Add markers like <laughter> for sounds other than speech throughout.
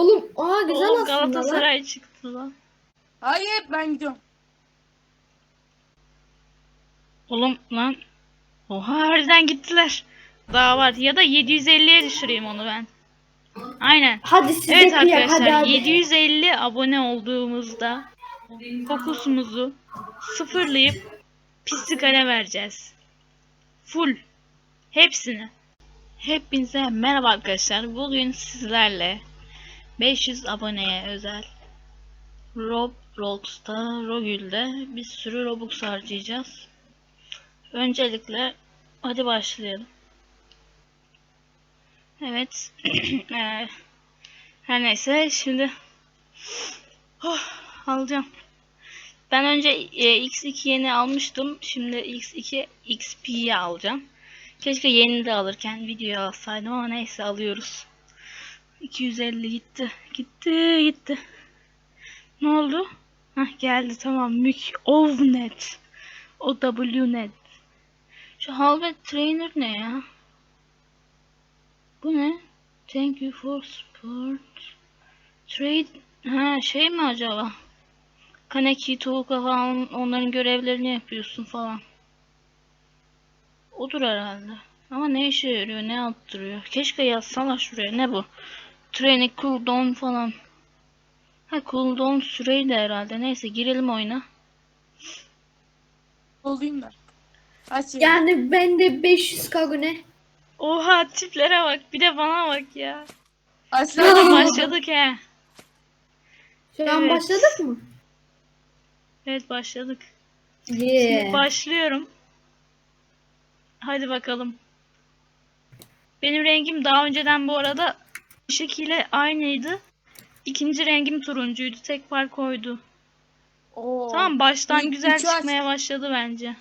Oğlum aa güzel Oğlum aslında lan. Galatasaray çıktı lan. Hayır ben gidiyorum. Oğlum lan. Oha harbiden gittiler. Daha var. Ya da 750'ye düşüreyim onu ben. Aynen. Hadi size Evet kıyak hadi arkadaşlar hadi. 750 abone olduğumuzda fokusumuzu sıfırlayıp pislikale vereceğiz. Full. Hepsini. Hepinize merhaba arkadaşlar. Bugün sizlerle 500 aboneye özel Roblox'ta Rogül'de bir sürü Robux harcayacağız. Öncelikle hadi başlayalım. Evet. Eee, <clears throat> her neyse şimdi oh, alacağım. Ben önce e, X2 yeni almıştım. Şimdi X2 XP'yi alacağım. Keşke yeni de alırken videoya alsaydım ama neyse alıyoruz. 250 gitti. Gitti gitti. Ne oldu? Hah geldi tamam. Mük Ovnet. O WNet. Şu Halvet Trainer ne ya? Bu ne? Thank you for support. Trade ha şey mi acaba? Kaneki, Tuğka falan onların görevlerini yapıyorsun falan. Odur herhalde. Ama ne işe yarıyor, ne attırıyor? Keşke yazsalar şuraya. Ne bu? Training cooldown falan. Ha cooldown süreyi de herhalde. Neyse girelim oyuna. Olayım da. Aç ya. Yani bende 500 kagune. Oha tiplere bak. Bir de bana bak ya. Aç Ya. lan. Başladık he. Şu an Evet. başladık mı? Evet başladık. Şimdi Yeah. başlıyorum. Hadi bakalım. Benim rengim daha önceden bu arada şekilde aynıydı. İkinci rengim turuncuydu. Tek fark oydu. Oo. Tamam baştan Renk güzel çıkmaya başladı bence.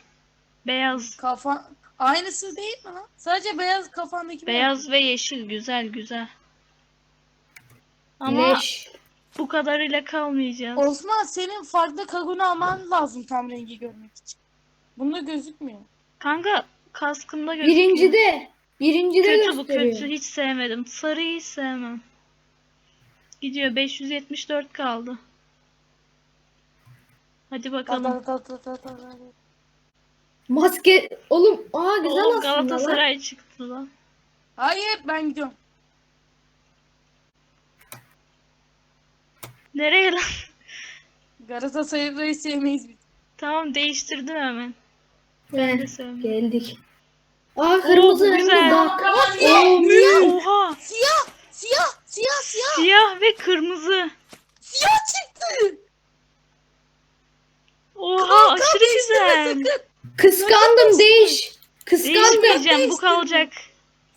Beyaz, Kafa aynısı değil mi lan? Sadece beyaz kafandaki beyaz ve yeşil güzel güzel. Ama Leş. bu kadarıyla kalmayacağız. Osman senin farklı kagunu alman lazım tam rengi görmek için. Bunda gözükmüyor. Kanka kaskımda gözüküyor. Birincide. Birincide Kötü bu gösteriyor. kötü. Hiç sevmedim. Sarıyı hiç sevmem. Gidiyor. 574 kaldı. Hadi bakalım. ta ta ta ta ta ta. Maske. Oğlum aa güzel Oo, aslında lan. Galatasaray çıktı lan. Hayır ben gidiyorum. Nereye lan? Galatasaray'ı sevmeyiz biz. Tamam değiştirdim hemen. Ben de Heh, sevmem. geldik. Aa kırmızı Oo, hem de güzel. dark. Siyah, Oo, siyah, Oha! siyah, siyah, siyah, siyah, Siyah ve kırmızı. siyah çıktı. Oha Kanka, aşırı değiştirme güzel. sakın. Kıskandım değiş. Kıskandım. Değişmeyeceğim bu değiştirme. kalacak.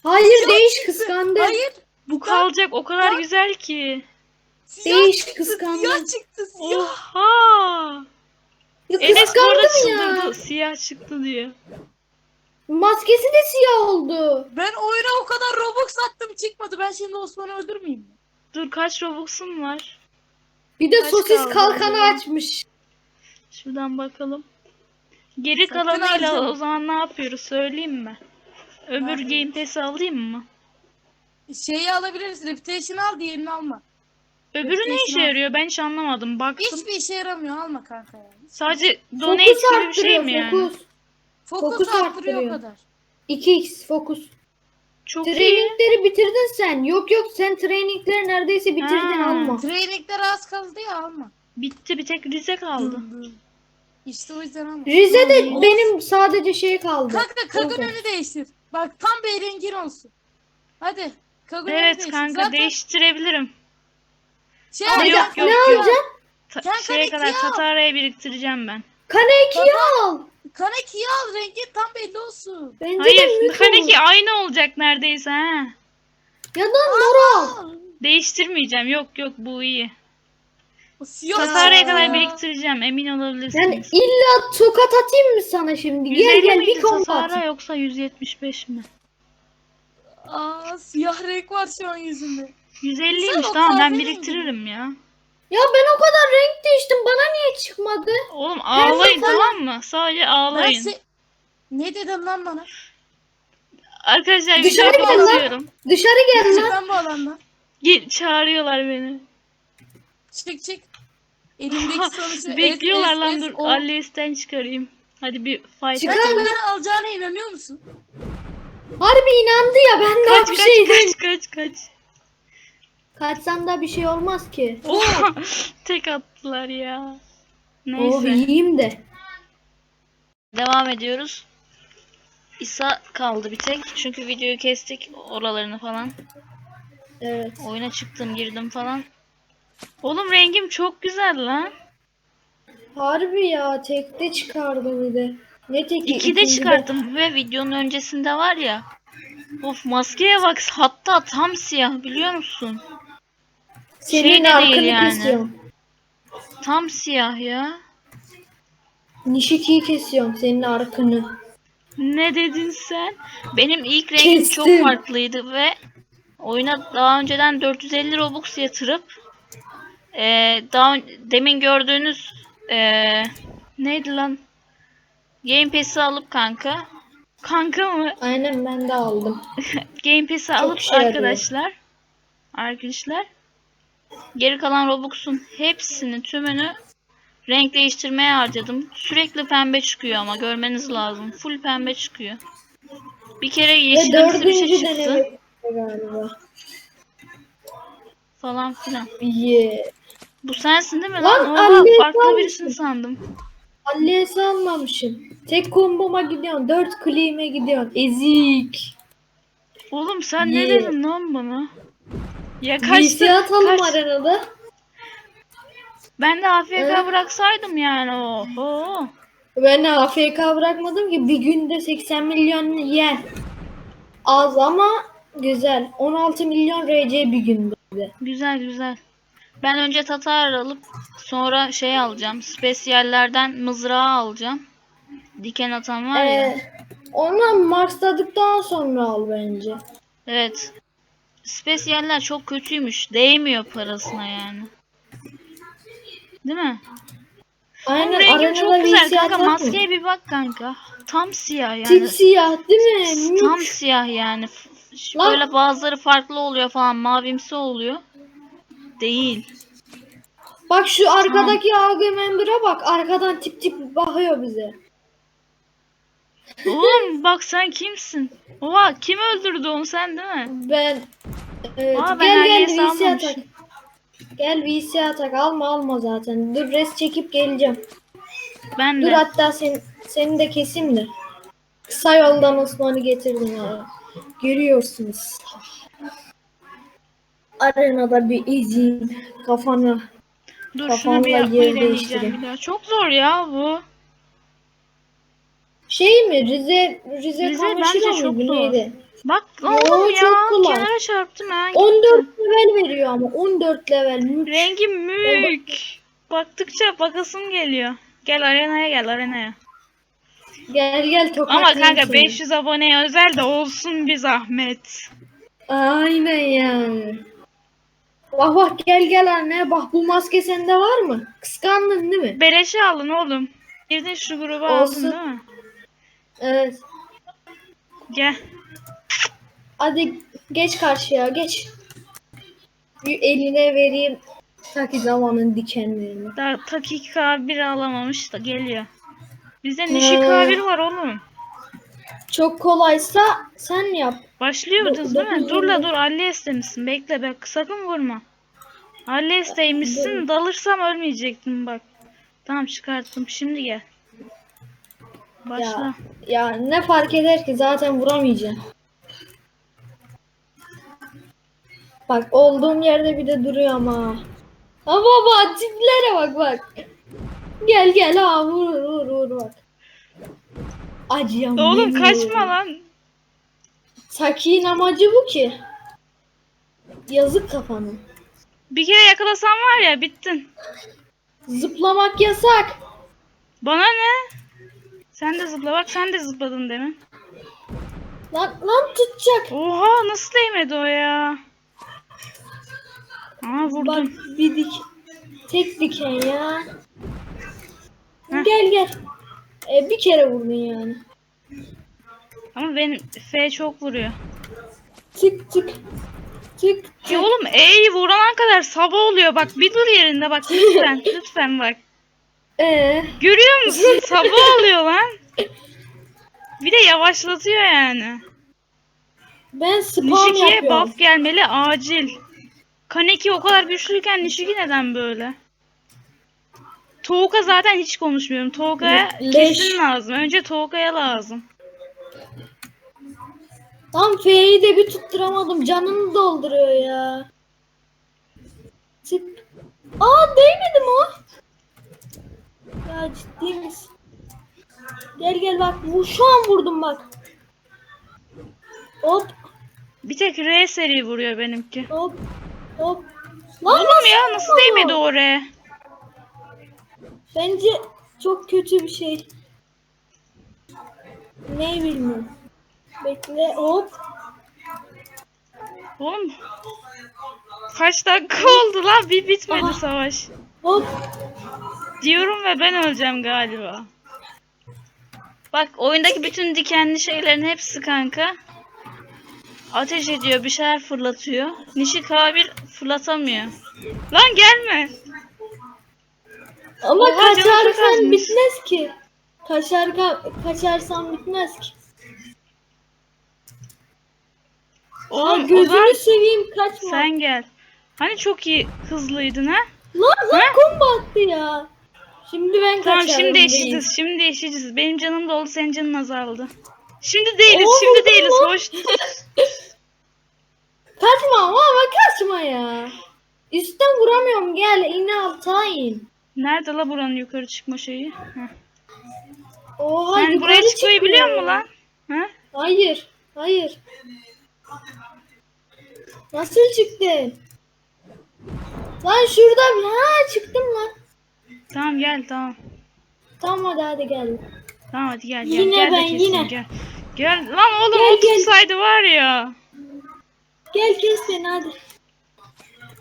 Hayır değiş kıskandım. Hayır, Bu kalacak o kadar bak. güzel ki. siyah Değiş çıktı, kıskandım. siyah çıktı, siyah. Oha! Ya Enes bu arada kıskandım ya. çıldırdı. Siyah çıktı diyor. Maskesi de siyah oldu. Ben oyuna o kadar Robux attım çıkmadı. Ben şimdi Osman'ı öldürmeyeyim mi? Dur kaç Robux'um var? Bir de Kaç sosis kaldı kalkanı acaba? açmış. Şuradan bakalım. Geri Sakın kalanıyla harcama. o zaman ne yapıyoruz söyleyeyim mi? Öbür yapıyoruz? Game Pass'i alayım mı? Şeyi alabiliriz. Reputation al, diğerini alma. Öbürü ne işe Reputation al. yarıyor? Ben hiç anlamadım. Baktım. Hiçbir işe yaramıyor. Alma kanka ya. Sadece donate Fokus gibi bir şey arttırıyor mi yani? fokus. Fokus, Fokus arttırıyor o kadar. 2x fokus. Çok iyi. Trainingleri bitirdin sen. Yok yok sen trainingleri neredeyse bitirdin Ha. alma. Trainingler az kaldı ya alma. Bitti bir tek Rize kaldı. İşte o yüzden alma. Rize'de Of. benim sadece şey kaldı. Kanka kagun önü değiştir. Bak tam bir rengin olsun. Hadi. Kagun önü Evet değiştir. kanka Zaten değiştirebilirim. Şey Aa, al, yok, yok, ne yok. alacaksın? Ta- Kanka şeye kadar ya? Katara'ya biriktireceğim ben. Kane 2'yi al. Kaneki'yi al rengin tam belli olsun. Bence de Hayır, Kaneki aynı olacak neredeyse ha. Ya da mor Değiştirmeyeceğim. Yok yok bu iyi. çıktı kadar biriktireceğim. Emin Yani olabilirsiniz. illa tokat atayım mı sana şimdi? Gel 150 gel miydi bir kombat. Tatara yoksa 175 mi? Aa siyah renk var şu an yüzünde. 150'ymiş Sen o tamam ben kahverengi biriktiririm ya. Ya ben o kadar renk değiştim. Bana niye çıkmadı? Oğlum ağlayın sefer- tamam mı? Sadece Ben ağlayın. se- ne dedin lan bana? Arkadaşlar Dışarı video gidin lan. kapatıyorum. Dışarı gel lan. Ben bu alanda. Gel çağırıyorlar beni. Çık çık. Elimdeki <laughs> sonucu Bekliyorlar lan dur. O. Alice'den çıkarayım. Hadi bir fight. Çıkar. Gerçekten alacağına inanıyor musun? Harbi inandı ya ben daha Kaç bir kaç şey kaç kaç kaç. Kaçsan da bir şey olmaz ki. Oha! <laughs> Tek attılar ya. Oh Neyse. yiyeyim de. Devam ediyoruz. İsa kaldı bir tek. Çünkü videoyu kestik. Oralarını falan. Evet. Oyuna çıktım girdim falan. Oğlum rengim çok güzel lan. Harbi ya tekte çıkardı bir de. Ne teki? İki de çıkarttım ve videonun öncesinde var ya. Of maskeye bak hatta tam siyah biliyor musun? Senin şey de değil yani. kesiyorum. Tam siyah ya. Nishiki'yi kesiyorum senin arkanı. Ne dedin sen? Benim ilk rengim çok Kestim. farklıydı ve oyuna daha önceden 450 Robux yatırıp eee, daha demin gördüğünüz eee, neydi lan? Game Pass'i alıp kanka. Kanka mı? <laughs> Aynen ben de aldım. Game Pass'i alıp yarıyor. arkadaşlar arkadaşlar geri kalan Robux'un hepsini tümünü renk değiştirmeye harcadım. Sürekli pembe çıkıyor ama görmeniz lazım. Full pembe çıkıyor. Bir kere yeşilimsi bir şey çıktı galiba. falan filan. Yeah. Bu sensin değil mi Lan, lan? Oha, farklı sen birisini sandım. Halliye salmamışım. Tek komboma gidiyorsun. Dört kliğime gidiyorsun. Ezik. Oğlum sen Ye. ne dedin lan bana? Ya kaçtı. VC atalım kaç- arenada. Ben de AFK Evet. bıraksaydım yani. Oho. Ben AFK bırakmadım ki bir günde 80 milyon yen. Az ama güzel. 16 milyon RC bir günde. Güzel güzel. Ben önce Tatar alıp sonra şey alacağım. Spesiyallerden mızrağı alacağım. Diken atan var ya. Ee, onu maxladıktan sonra al bence. Evet. Spesiyaller çok kötüymüş. Değmiyor parasına yani. Değil mi? Aynen arenada çok güzel kanka. Maskeye bir bak kanka. Tam siyah yani. Simsiyah değil mi? Tam Mük. siyah yani. Lan. Böyle bazıları farklı oluyor falan. Mavimsi oluyor. Değil. Bak şu arkadaki AG member'a bak. Arkadan tip tip bakıyor bize. Oğlum bak sen kimsin? Oha kim öldürdü onu sen değil mi? Ben evet, Aa, ben gel gel VC atak. Gel VC atak alma alma zaten. Dur res çekip geleceğim. Ben Dur de. hatta sen, seni de keseyim de. Kısa yoldan Osman'ı getirdim ya. Görüyorsunuz. Arenada bir izin kafana. Dur şunu kafamla bir yapmayı deneyeceğim bir daha. Çok zor ya bu. Şey mi Rize Rize, Rize bence çok mıydı, zor. neydi? Bak oğlum ya. çok kolay. Kenara çarptım ha. 14 level veriyor ama 14 level. Mük. Rengim mük. Baktıkça bakasım geliyor. Gel arenaya gel arenaya. Gel gel Ama tokatlayayım kanka seni. 500 aboneye özel de olsun bir zahmet. Aynen yani. Bak bak gel gel anne bak bu maske sende var mı? Kıskandın değil mi? Beleşe alın oğlum. Girdin şu gruba aldın Olsun. değil mi? Evet. Gel. Hadi geç karşıya geç. Bir eline vereyim Taki zamanın dikenlerini. Daha Takika 1 alamamış da geliyor. Bizde Nishika 1 var oğlum. Çok kolaysa sen yap. Başlıyoruz değil mi? Dur la dur Alies'te misin? Bekle bak sakın vurma. Alies'teymişsin. Dalırsam ölmeyecektim bak. Tamam çıkarttım. Şimdi gel. Başla. Ya, ya ne fark eder ki zaten vuramayacaksın. Bak olduğum yerde bir de duruyor ama. Ha baba tiplere bak bak. Gel gel ha vur vur vur bak. Acıyan Oğlum kaçma lan. Saki'nin amacı bu ki. Yazık kafanı. Bir kere yakalasan var ya bittin. Zıplamak yasak. Bana ne? Sen de zıpla bak sen de zıpladın demin. Lan lan tutacak. Oha nasıl değmedi o ya? Aa Bak vurdum. bir dik. Tek diken ya. Heh. Gel gel. E, bir kere vurdun yani. Ama benim F çok vuruyor. Tık tık. Tık Ya tık. oğlum E'yi vurana kadar sabah oluyor. Bak bir dur yerinde bak lütfen. <laughs> lütfen bak. Ee, Görüyor musun? <laughs> Sabah oluyor lan. Bir de yavaşlatıyor yani. ben spam Nishiki'ye yapıyorum. buff gelmeli acil. Kaneki o kadar güçlüyken Nishiki neden böyle? Touka zaten hiç konuşmuyorum. Touka'ya Leş. kesin lazım. Önce Touka'ya lazım. Tam F'yi de bir tutturamadım. Canını dolduruyor ya. Tık. Aa değmedi mi o? Ya ciddi misin? Gel gel bak. Bu şu an vurdum bak. Hop Bir tek R seri vuruyor benimki. hop hop. Lan Oğlum ya nasıl oldu? değmedi oraya? Bence çok kötü bir şey. Ne bilmiyorum. Bekle hop. Oğlum kaç dakika oldu lan bir bitmedi Aha. savaş. Hop. Diyorum ve ben öleceğim galiba. Bak oyundaki bütün dikenli şeylerin hepsi kanka. Ateş ediyor bir şeyler fırlatıyor. Nishika bir fırlatamıyor. Lan gelme. Ama Oha, kaçarsan bitmez ki. Kaçar kaçarsan bitmez ki. Aa, Oğlum o gözünü zaman seveyim kaçma. sen gel. Hani çok iyi hızlıydın ha? Lan lan kombo attı ya. Şimdi ben Tamam kaçarım. şimdi eşitiz. Şimdi eşitiz. Benim canım doldu senin canın azaldı. Şimdi değiliz. Oo, şimdi değiliz. mu? Hoş. <laughs> Kaçma ama kaçma ya. Üstten vuramıyorum gel in alta in. Nerede la buranın yukarı çıkma şeyi? Heh. Oha Sen yukarı buraya çıkmayı biliyor musun lan? Ha? Hayır. Hayır. Nasıl çıktın? Lan şurada ha çıktım lan. Tamam gel tamam. Tamam hadi hadi gel. Tamam hadi gel gel. Yine gel ben, kesin, yine. Gel. Gel lan oğlum Gel, o tutsaydı var ya. Gel kes beni hadi.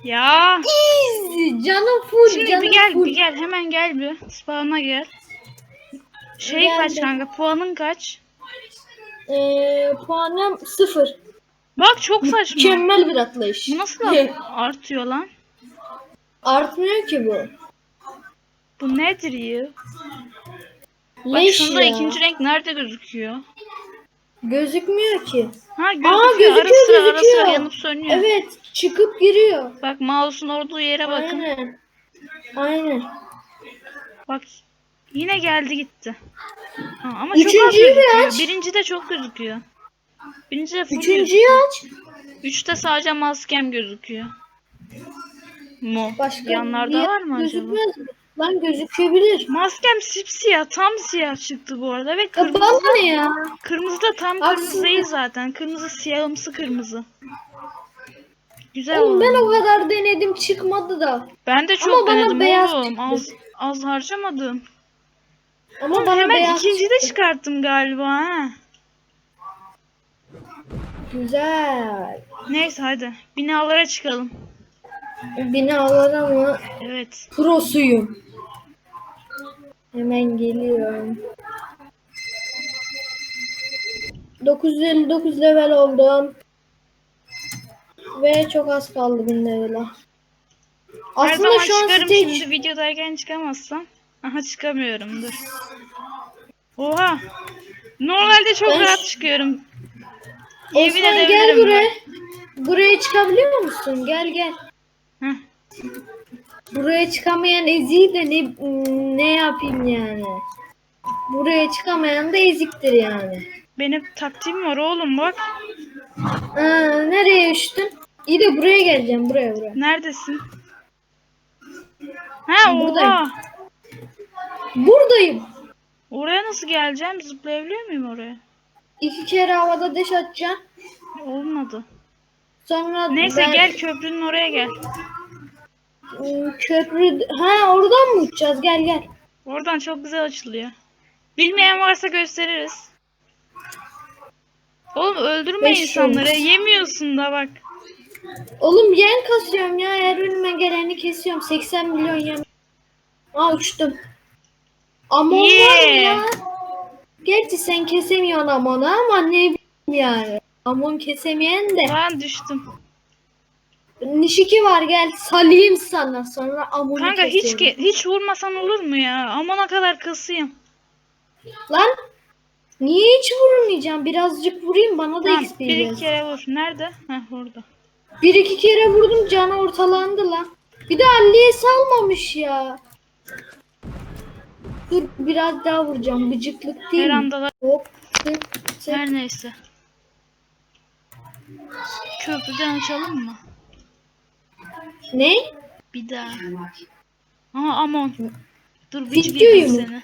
Ya. Easy. Canım full. Şimdi canım bir gel full. bir gel hemen gel bir. Spawn'a gel. Şey Geldim. kaç kanka puanın kaç? Ee, puanım sıfır. Bak çok saçma. Mükemmel bir atlayış. Bu nasıl <laughs> artıyor lan? Artmıyor ki bu. Bu nedir ya? Bak Leş şunda ya. ikinci renk nerede gözüküyor? Gözükmüyor ki. Ha gözüküyor. gözüküyor, ara sıra ara gözüküyor. sıra yanıp sönüyor. Evet çıkıp giriyor. Bak mouse'un olduğu yere bakın. Aynen. Aynen. Bak yine geldi gitti. Ha, ama çok az Üçüncüyü bir gözüküyor. aç. Birinci de çok gözüküyor. Birinci de full Üçüncüyü gözüküyor. aç. Üçte sadece maskem gözüküyor. Mu? Başka Yanlarda var mı acaba? gözükmez mi? Lan gözükebilir. Maskem sipsiyah. Tam siyah çıktı bu arada ve Ya kırmızı. bana ne ya? Kırmızı da tam kırmızı değil zaten. Kırmızı siyahımsı kırmızı. Güzel Oğlum oldu. ben o kadar denedim çıkmadı da. Ben de çok Ama bana denedim beyaz oğlum. çıktı. Az, az harcamadım. Ama Ama bana hemen beyaz ikinci de çıktı. çıkarttım galiba ha. Güzel. Neyse hadi. Binalara çıkalım. Binalar ama Evet. prosuyum. Hemen geliyorum. 959 level oldum. Ve çok az kaldı 1000 level'a. Her Aslında zaman şu an çıkarım stage şimdi videodayken çıkamazsam. Aha çıkamıyorum dur. Oha. Normalde çok Ben- rahat çıkıyorum. Yemin Osman gel buraya. Buraya çıkabiliyor musun? Gel gel. Buraya çıkamayan eziği de ne ne yapayım yani? Buraya çıkamayan da eziktir yani. Benim taktiğim var oğlum bak. Aa, nereye uçtun? İyi de buraya geleceğim buraya buraya. Neredesin? Ha Buradayım. oha. Buradayım. Oraya nasıl geleceğim? Zıplayabiliyor muyum oraya? İki kere havada deş atacağım. Olmadı. Sonra Neyse ben- gel köprünün oraya gel. Iı, Köprü... Ha oradan mı uçacağız? Gel gel. Oradan çok güzel açılıyor. Bilmeyen varsa gösteririz. Oğlum öldürme Beş insanları. yıldız. Yemiyorsun da bak. Oğlum yen kasıyorum ya. Her önüme geleni kesiyorum. 80 milyon yen. Aa uçtum. Amon var Yeah. ya? Gerçi sen kesemiyorsun Amon'u ama ne bileyim yani. Amon kesemeyen de. Ben düştüm. Nişiki var gel salayım sana sonra amını Kanka hiç kesiyorum. ke- hiç vurmasan olur mu ya? Amına kadar kasayım. Lan niye hiç vurmayacağım? Birazcık vurayım bana da Tamam, XP bir iki gelsin. kere vur. Nerede? Heh burada. Bir iki kere vurdum canı ortalandı lan. Bir de Ali'ye salmamış ya. Dur biraz daha vuracağım. Bıcıklık değil Her mi? anda da Hop. Tık, tık. her neyse. Köprüden açalım mı? Ne? Bir daha. Aha Amon. Dur bir Videoyu mu? seni.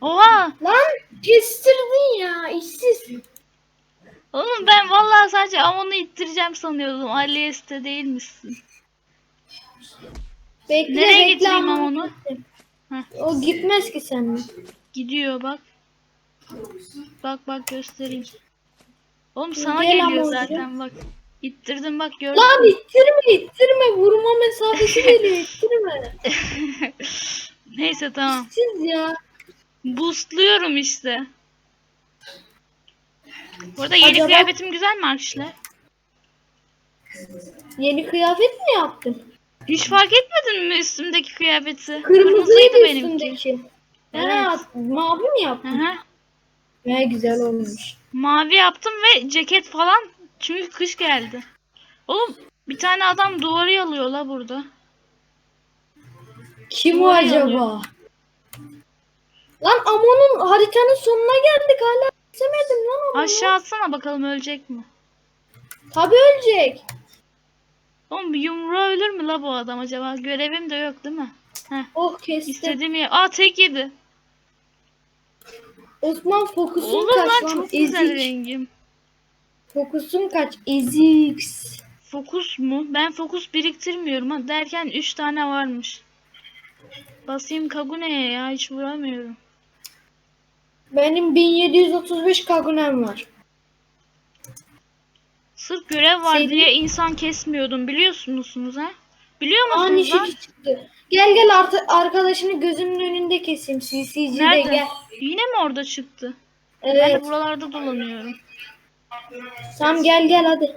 Oha! Lan kestirdin ya işsiz. Oğlum ben vallahi sadece Amon'u ittireceğim sanıyordum. Aliye'ste değil misin? Bekle Nereye bekle getireyim ama- onu? O gitmez ki seninle. Gidiyor bak. Bak bak göstereyim. Oğlum sana Gel geliyor Amon, zaten bak. İttirdim bak gördün. Lan ittirme ittirme vurma mesafesi <laughs> geliyor ittirme. Neyse tamam. Siz ya. Boostluyorum işte. Burada yeni Acaba- kıyafetim güzel mi arkadaşlar? Yeni kıyafet mi yaptın? Hiç fark etmedin mi üstümdeki kıyafeti? Kırmızıydı üstündeki. Ha, mavi mi Hı yaptın? hı. Ne güzel olmuş. Mavi yaptım ve ceket falan çünkü kış geldi. Oğlum bir tane adam duvarı yalıyor la burada. Kim o acaba? Lan Amon'un haritanın sonuna geldik hala istemedim lan onu. Aşağı atsana bakalım ölecek mi? Tabii ölecek. Oğlum bir yumruğa ölür mü la bu adam acaba? Görevim de yok değil mi? Oh kesti. İstediğim yer. Aa tek yedi. Osman fokusun Oğlum lan? çok güzel Ezik. rengim. Fokusun kaç? Ezik. Fokus mu? Ben fokus biriktirmiyorum ha derken 3 tane varmış. Basayım Kagune'ye ya hiç vuramıyorum. Benim 1735 kagunem var. Sırf görev var Senin- diye insan kesmiyordum biliyorsunuz musunuz ha? Biliyor musunuz lan? Nişiki çıktı. Gel gel artık arkadaşını gözünün önünde keseyim. CC'de Nerede? gel. Yine mi orada çıktı? Ben Evet. de buralarda dolanıyorum. Tamam gel gel hadi.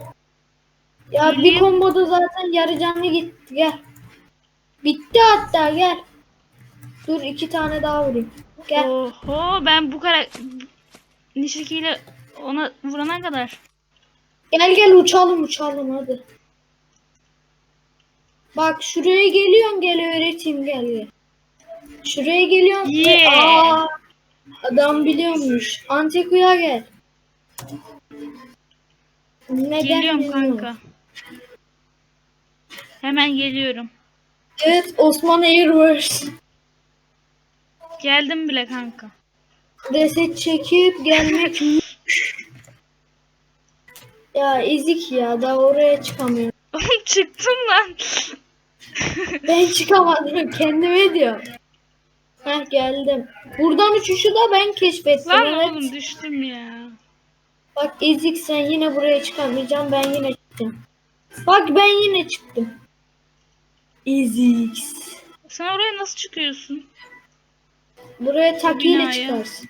Ya bir Geleyim. komboda zaten yarı canlı gitti gel. Bitti hatta gel. Dur iki tane daha vurayım. Gel. Oho ben bu kadar Nishiki ile ona vurana kadar. Gel gel uçalım uçalım hadi. Bak şuraya geliyorsun gel öğreteyim gel gel. Şuraya geliyorsun. Yeah. Aa, adam biliyormuş. Antiku'ya gel. Neden Geliyorum bilmiyorum. kanka. Hemen geliyorum. Evet Osman Airworks. Geldim bile kanka. Reset çekip gelmek. <laughs> ya ezik ya daha oraya çıkamıyorum. Oğlum çıktım lan. Ben çıkamadım kendime diyorum. Heh geldim. Buradan uçuşu da ben keşfettim. Lan evet. oğlum düştüm ya. Bak ezik sen yine buraya çıkamayacaksın ben yine çıktım. Bak ben yine çıktım. Ezik. Sen oraya nasıl çıkıyorsun? Buraya takiyle binaya. çıkarsın.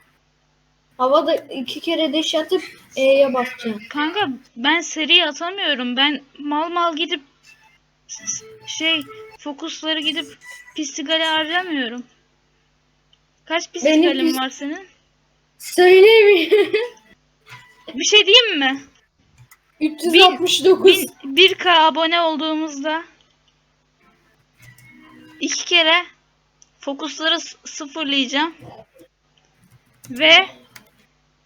Havada iki kere deş atıp E'ye basacaksın. Kanka ben seri atamıyorum. Ben mal mal gidip şey fokusları gidip pistigale harcamıyorum. Kaç pistigalin pis- var senin? Söyleyeyim. <laughs> Bir şey diyeyim mi? 369. Bin, 1K abone olduğumuzda iki kere fokusları sıfırlayacağım ve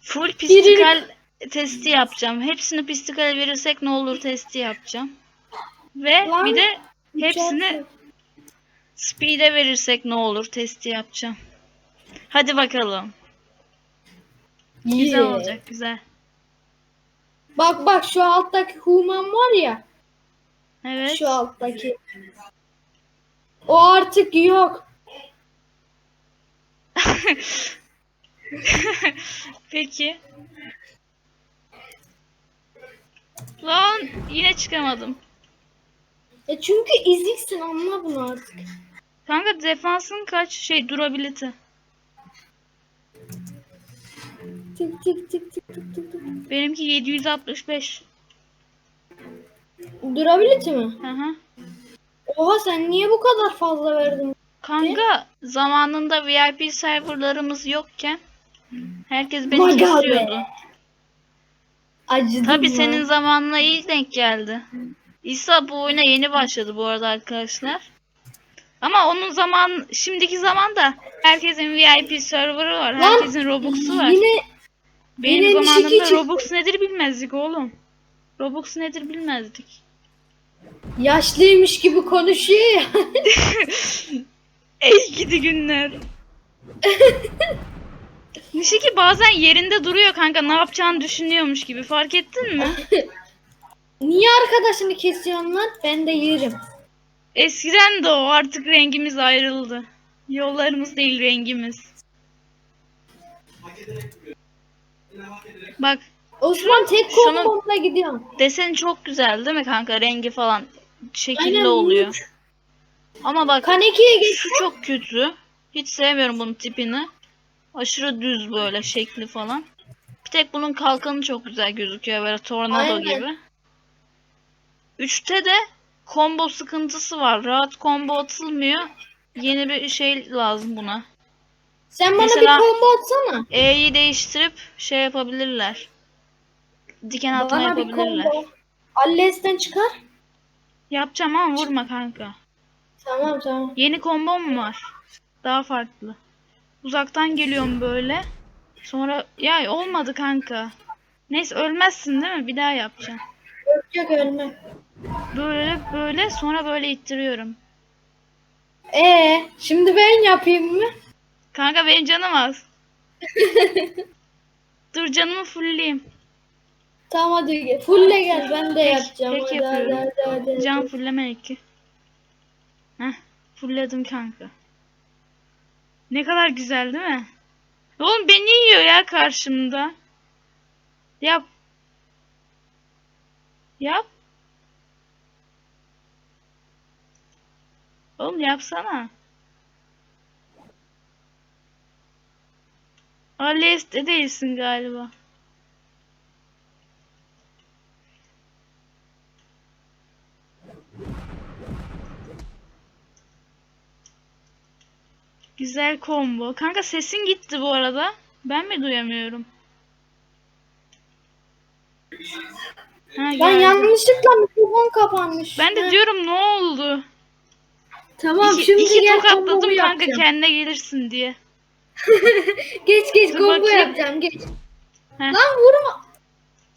full pistikal testi yapacağım. Hepsini pistikal verirsek ne olur testi yapacağım. Ve Lan, bir de hepsini speed'e verirsek ne olur testi yapacağım. Hadi bakalım. Güzel Yeah. olacak güzel. Bak bak şu alttaki human var ya. Evet. Şu alttaki. O artık yok. <laughs> Peki. Lan yine çıkamadım. E çünkü eziksin anla bunu artık. Kanka defansın kaç? Şey durability. Tık tık tık tık tık tık tık. Benimki 765. Durability mi? Hı hı. Oha sen niye bu kadar fazla verdin? Kanka zamanında VIP serverlarımız yokken herkes beni Maga be. kesiyordu. Acıdım Tabi senin zamanına iyi denk geldi. İsa bu oyuna yeni başladı bu arada arkadaşlar. Ama onun zaman şimdiki zamanda herkesin VIP serverı var. Lan, Herkesin Robux'u var. Yine Benim yine zamanımda Nishiki çıktı. Robux nedir bilmezdik oğlum. Robux nedir bilmezdik. yaşlıymış gibi konuşuyor ya. <laughs> Ey gidi günler. <laughs> Nişiki bazen yerinde duruyor kanka ne yapacağını düşünüyormuş gibi fark ettin mi? <laughs> Niye arkadaşını kesiyorsun lan? Ben de yerim. Eskiden de o artık rengimiz ayrıldı. Yollarımız değil rengimiz. Bak Osman tek şunu- kombomla gidiyorum. deseni çok güzel değil mi kanka rengi falan şekilli Aynen, oluyor. Ama bak Kaneki'ye geç. şu çok kötü. Hiç sevmiyorum bunun tipini. Aşırı düz böyle şekli falan. Bir tek bunun kalkanı çok güzel gözüküyor böyle tornado Aynen. gibi. Üçte de combo sıkıntısı var. Rahat combo atılmıyor. Yeni bir şey lazım buna. Sen bana Mesela- bir combo atsana. E'yi değiştirip şey yapabilirler. Diken atma Bana bir yapabilirler. combo. Alles'ten çıkar. Yapacağım ama vurma kanka. Tamam tamam. Yeni kombom var. Daha farklı. Uzaktan geliyorum böyle. Sonra ya olmadı kanka. Neyse ölmezsin değil mi? Bir daha yapacağım. Öpecek ölme. Böyle böyle sonra böyle ittiriyorum. Ee, şimdi ben yapayım mı? Kanka benim canım az. <laughs> Dur canımı fullleyeyim. Tamam hadi gel. Fulle gel ben de yapacağım. peki hadi, yapıyorum. hadi, hadi, Can hadi. fulleme iki. Heh, fullledim kanka. Ne kadar güzel değil mi? Oğlum beni yiyor ya karşımda. Yap. Yap. Oğlum yapsana. Aleste değilsin galiba. Güzel combo. Kanka sesin gitti bu arada. Ben mi duyamıyorum? Ha, Ben geldi. yanlışlıkla mikrofon kapanmış. Ben de diyorum ne oldu? Tamam iki, şimdi iki gel tokatladım kanka yapacağım. kendine gelirsin diye. <laughs> Geç geç Dur combo bakayım. yapacağım geç. Heh. Lan vurma.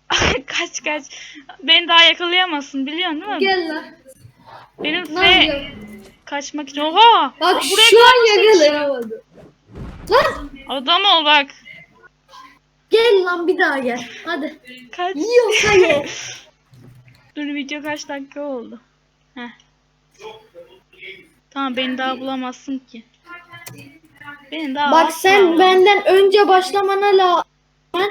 <laughs> kaç kaç. Beni daha yakalayamazsın biliyorsun değil mi? Gel lan. Benim Ne F kaçmak için. Oha! Bak Buraya şu an kadar yakalayamadım. Lan Adam ol bak. gel lan bir daha gel. Hadi. Kaç. Yiyorsa <laughs> ye. Dur video kaç dakika oldu? Heh. Tamam beni daha bulamazsın ki. Beni daha Bak sen benden önce başlamana la ben,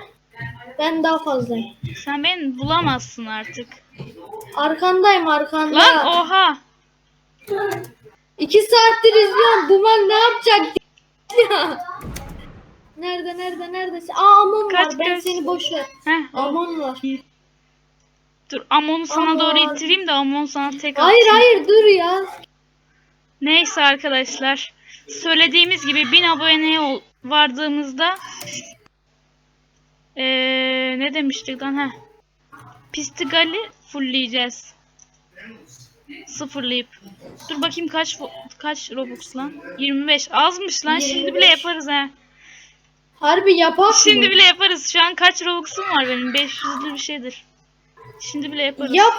ben daha fazlayım. Sen beni bulamazsın artık. Arkandayım arkanda. Lan oha! İki saattir izliyorum. Buman ne yapacak ya. Nerede nerede neredesin? Aa Amon Kaç, var. Ben kaç. seni boş ver. Heh, Amon var. Dur Amon'u sana Aman. doğru ittireyim de Amon sana tek Hayır atsın. hayır dur ya. Neyse arkadaşlar. Söylediğimiz gibi 1000 aboneye vardığımızda eee ne demiştik lan ha? Pistigali fullleyeceğiz. Sıfırlayıp. Dur bakayım kaç kaç Robux lan? 25. Azmış lan. Şimdi bile 25. yaparız ha. Harbi yapak Şimdi mı? bile yaparız. Şu an kaç Robux'um var benim? 500'lü bir şeydir. Şimdi bile yaparız. Yap.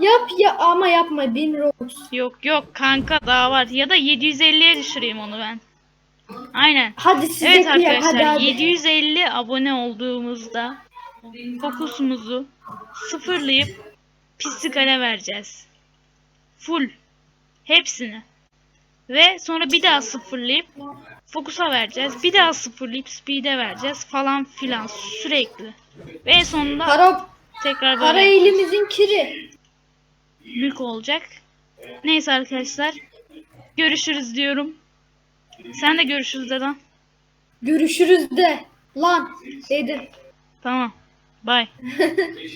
Yap ya ama yapma. Bin Robux. Yok yok kanka daha var. Ya da 750'ye düşüreyim onu ben. Aynen. Hadi size Evet. Hadi arkadaşlar hadi. 750 abone olduğumuzda fokusumuzu sıfırlayıp pislikale vereceğiz. Full. Hepsini. Ve sonra bir daha sıfırlayıp fokusa vereceğiz. Bir daha sıfırlayıp speed'e vereceğiz falan filan sürekli. Ve en sonunda Para, tekrar para böyle elimizin kiri. Mülk olacak. Neyse arkadaşlar. Görüşürüz diyorum. Sen de görüşürüz Dedan. Görüşürüz de. Lan dedim. Tamam. Bye. <laughs>